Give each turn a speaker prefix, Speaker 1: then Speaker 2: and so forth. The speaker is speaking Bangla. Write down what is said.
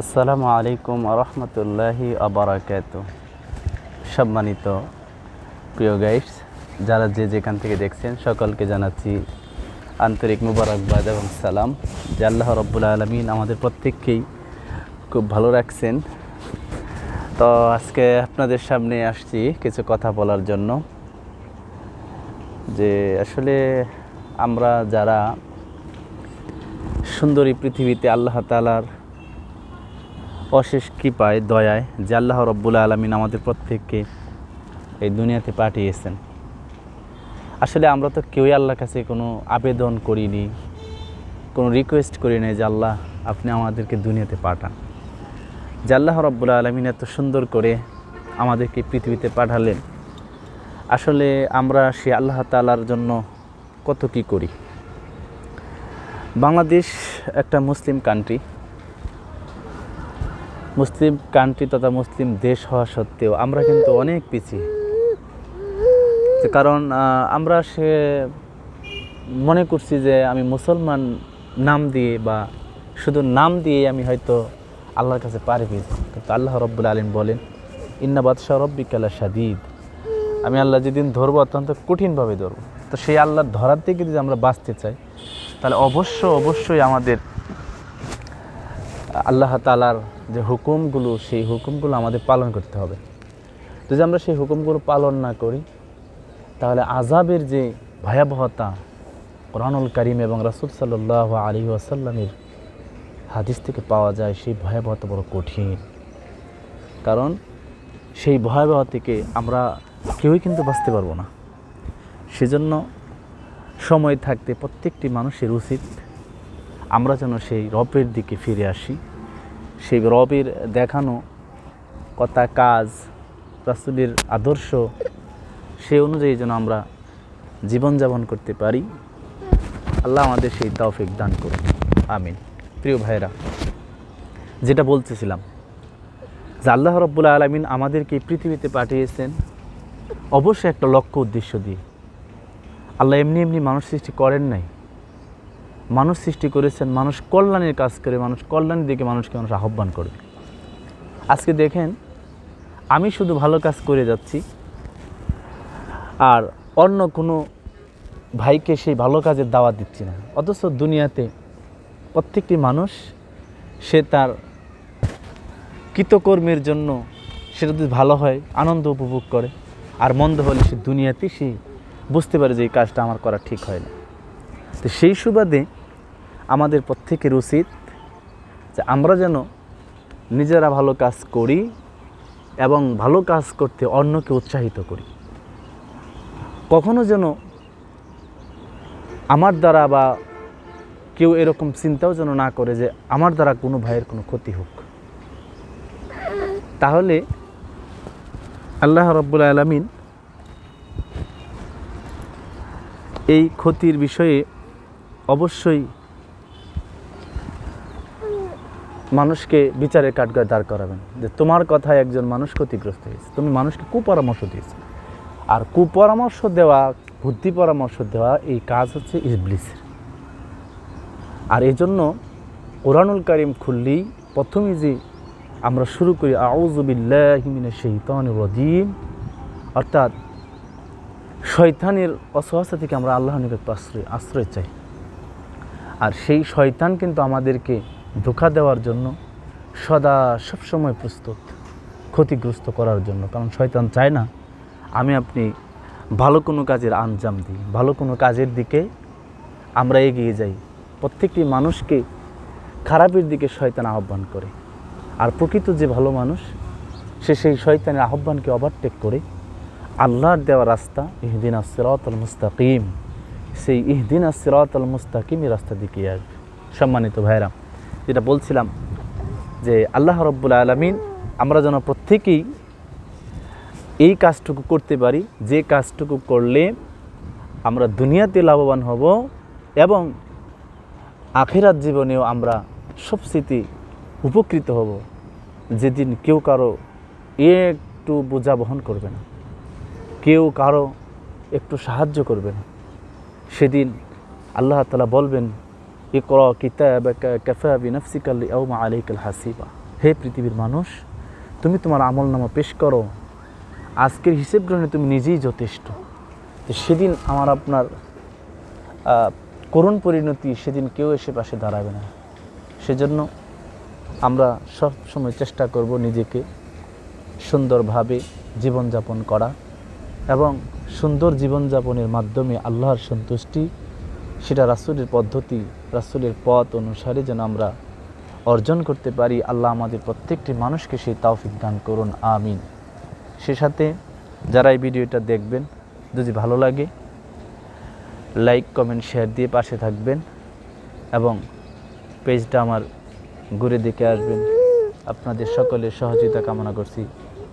Speaker 1: আসসালামু আলাইকুম রহমতুল্লাহি আবরাকাত। সম্মানিত প্রিয় গাইডস যারা যে যেখান থেকে দেখছেন, সকলকে জানাচ্ছি আন্তরিক মুবারকবাদ এবং সালাম। যে আল্লাহ রব্বুল আলমিন আমাদের প্রত্যেককেই খুব ভালো রাখছেন। তো আজকে আপনাদের সামনে আসছি কিছু কথা বলার জন্য। যে আসলে আমরা যারা সুন্দরী পৃথিবীতে আল্লাহ তালার অশেষ কৃপায়, দয়ায় যে আল্লাহ রব্বুল আলমিন আমাদের প্রত্যেককে এই দুনিয়াতে পাঠিয়েছেন। আসলে আমরা তো কেউই আল্লাহর কাছে কোনো আবেদন করিনি, কোনো রিকোয়েস্ট করি নাই যে আল্লাহ আপনি আমাদেরকে দুনিয়াতে পাঠান। যে আল্লাহ রব্বুল আলমিন এত সুন্দর করে আমাদেরকে পৃথিবীতে পাঠালেন। আসলে আমরা সে আল্লাহ তালার জন্য কত কি করি? বাংলাদেশ একটা মুসলিম কান্ট্রি মুসলিম কান্ট্রি তথা মুসলিম দেশ হওয়া সত্ত্বেও আমরা কিন্তু অনেক পিছিয়ে। কারণ আমরা সে মনে করছি যে আমি মুসলমান নাম দিয়ে বা শুধু নাম দিয়ে আমি হয়তো আল্লাহর কাছে পারি পেয়েছি কিন্তু আল্লাহ রব্বুল আলিম বলেন, ইন্না বাদশাহ রব্বিকালা সাদিদ আমি আল্লাহ যেদিন ধরবো, অত্যন্ত কঠিনভাবে ধরবো। তো সেই আল্লাহর ধরার থেকে যদি আমরা বাঁচতে চাই, তাহলে অবশ্য, অবশ্যই আমাদের আল্লাহ তালার যে হুকুমগুলো, সেই হুকুমগুলো আমাদের পালন করতে হবে। যদি আমরা সেই হুকুমগুলো পালন না করি, তাহলে আজাবের যে ভয়াবহতা কোরআনুল করিম এবং রাসুল সাল্লাহ আলী আসাল্লামের হাদিস থেকে পাওয়া যায়, সেই ভয়াবহতা বড় কঠিন। কারণ সেই ভয়াবহ থেকে আমরা কেউই কিন্তু বাঁচতে পারব না। সেজন্য সময় থাকতে প্রত্যেকটি মানুষের উচিত আমরা যেন সেই রবের দিকে ফিরে আসি। সেই রবের দেখানো কথা, কাজ, রাসুলের আদর্শ, সে অনুযায়ী যেন আমরা জীবনযাপন করতে পারি। আল্লাহ আমাদের সেই তৌফিক দান করুন। আমিন। প্রিয় ভাইরা যেটা বলতেছিলাম যে আল্লাহ রব্বুল আলমিন আমাদেরকে পৃথিবীতে পাঠিয়েছেন অবশ্যই একটা লক্ষ্য, উদ্দেশ্য দিয়ে। আল্লাহ এমনি এমনি মানুষ সৃষ্টি করেন নাই। মানুষ সৃষ্টি করেছেন, মানুষ কল্যাণের কাজ করে, মানুষ কল্যাণের দিকে মানুষকে মানুষ আহ্বান করবে আজকে দেখেন, আমি শুধু ভালো কাজ করে যাচ্ছি, আর অন্য কোনো ভাইকে সেই ভালো কাজের দাওয়াত দিচ্ছি না। অথচ দুনিয়াতে প্রত্যেকটি মানুষ, সে তার কৃতকর্মের জন্য সেটা যদি ভালো হয়, আনন্দ উপভোগ করে, আর মন্দ হলে সে দুনিয়াতে সে বুঝতে পারে যে এই কাজটা আমার করা ঠিক হয় না। তো সেই সুবাদে আমাদের প্রত্যেকের উচিত যে আমরা যেন নিজেরা ভালো কাজ করি এবং ভালো কাজ করতে অন্যকে উৎসাহিত করি। কখনো যেন আমার দ্বারা বা কেউ এরকম চিন্তাও যেন না করে যে আমার দ্বারা কোনো ভাইয়ের কোনো ক্ষতি হোক। তাহলে আল্লাহ রব্বুল আলমিন এই ক্ষতির বিষয়ে অবশ্যই মানুষকে বিচারের কাঠগড়ায় দাঁড় করাবেন যে তোমার কথায় একজন মানুষ ক্ষতিগ্রস্ত হয়েছে। তুমি মানুষকে কুপরামর্শ দিয়েছ। আর কুপরামর্শ দেওয়া, বুদ্ধি পরামর্শ দেওয়া, এই কাজ হচ্ছে ইবলিসের। আর এই জন্য কোরআনুল করিম খুললেই প্রথমেই যে আমরা শুরু করি আউজুবিল্লাহিমিনে শৈতান রজিম অর্থাৎ শয়তানের অসহসা থেকে আমরা আল্লাহ নিকট আশ্রয় আশ্রয় চাই। আর সেই শয়তান কিন্তু আমাদেরকে ধোকা দেওয়ার জন্য সদা সবসময় প্রস্তুত, ক্ষতিগ্রস্ত করার জন্য। কারণ শয়তান চায় না, আমি আপনি ভালো কোনো কাজের আঞ্জাম দিই। ভালো কোনো কাজের দিকে আমরা এগিয়ে যাই। প্রত্যেকটি মানুষকে খারাপের দিকে শয়তান আহ্বান করে। আর প্রকৃত যে ভালো মানুষ, সে সেই শয়তানের আহ্বানকে ওভারটেক করে। আল্লাহর দেওয়া রাস্তা, ইহদিন আসিরাত মুস্তাকিম। সেই ইহদিন আসিরাত আল মুস্তাকিমই রাস্তা দিকে আসবে সম্মানিত ভাইরা যেটা বলছিলাম যে আল্লাহ রব্বুল আলমিন আমরা যেন প্রত্যেকেই এই কাজটুকু করতে পারি, যে কাজটুকু করলে আমরা দুনিয়াতে লাভবান হব এবং আখেরাত জীবনেও আমরা সব স্মৃতি উপকৃত হব, যেদিন কেউ কারও একটু বোঝা বহন করবে না, কেউ কারও একটু সাহায্য করবে না। সেদিন আল্লাহ তালা বলবেন, ইকরা কিতাবাকা কাফা বিনাফসিকা আলিয়াউমা আলাইকাল হাসিবা। হে পৃথিবীর মানুষ, তুমি তোমার আমল নামা পেশ করো। আজকের হিসেব গ্রহণে তুমি নিজেই যথেষ্ট। তো সেদিন আমার আপনার করুণ পরিণতি সেদিন কেউ এসে পাশে দাঁড়াবে না। সেজন্য আমরা সব সময় চেষ্টা করব নিজেকে সুন্দরভাবে জীবনযাপন করা এবং সুন্দর জীবনযাপনের মাধ্যমে আল্লাহর সন্তুষ্টি, সেটা রাসূলের পদ্ধতি, রাসূলের পথ অনুসারে যেন আমরা অর্জন করতে পারি, আল্লাহ আমাদের প্রত্যেকটি মানুষকে সেই তাওফিক দান করুন, আমিন। সে সাথে যারা এই ভিডিওটা দেখবেন, যদি ভালো লাগে, লাইক, কমেন্ট, শেয়ার দিয়ে পাশে থাকবেন এবং পেজটা আমার ঘুরে দেখে আসবেন। আপনাদের সকলের সহযোগিতা কামনা করছি।